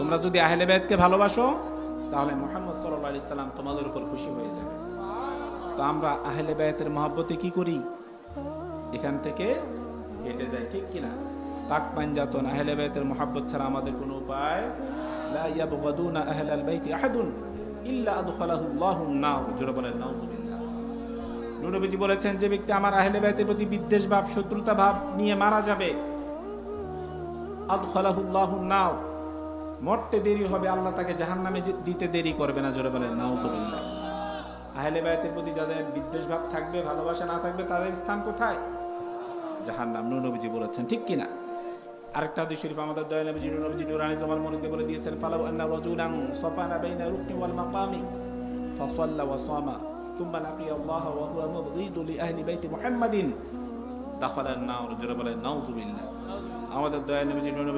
তোমরা যদি আহলে বাইতকে ভালোবাসো, তাহলে মোহাম্মদ আলাইহি সাল্লাম তোমাদের উপর খুশি হয়ে যাবে। তো আমরা আহলে বাইতের মহব্বতে কি করি? এখান থেকে হেঁটে যাই, ঠিক কিনা পাক পাঞ্জাতন, আহলে বাইতের মহব্বত ছাড়া আমাদের কোনো উপায় লা ইয়াবগাদুনা আহলাল বাইতি আহাদুন বলেছেন, যে ব্যক্তি আমার আহলে বাইতের প্রতি বিদ্বেষ ভাব, শত্রুতা ভাব নিয়ে মারা যাবে, আদখালাহু আল্লাহু নার মরতে দেরি হবে আল্লাহ তাকে জাহান্নামে যে- দিতে দেরি করবে না জোরে বলেন নাউযুবিল্লাহ আহলে বাইতের প্রতি যাদের বিদ্বেষ ভাব থাকবে ভালোবাসা না থাকবে তাদের স্থান কোথায় জাহান্নাম নূর নবীজি বলেছেন ঠিক কিনা আরেকটা হাদিস শরীফ আমাদের দয়া নবীজি নূর নবীজি নুরানি তোমার মনে বলে দিয়েছেন ফালাউ আন্না রাজুলান সাফানা বাইনা রুকনি ওয়াল মাকামি ফাসাল্লা ওয়া সামা ثم لقي الله وهو مبغض لأهل بيت محمد دخل النار جرب النعوذ بالله আমাদের দয়া নবীজি নূর নবীজি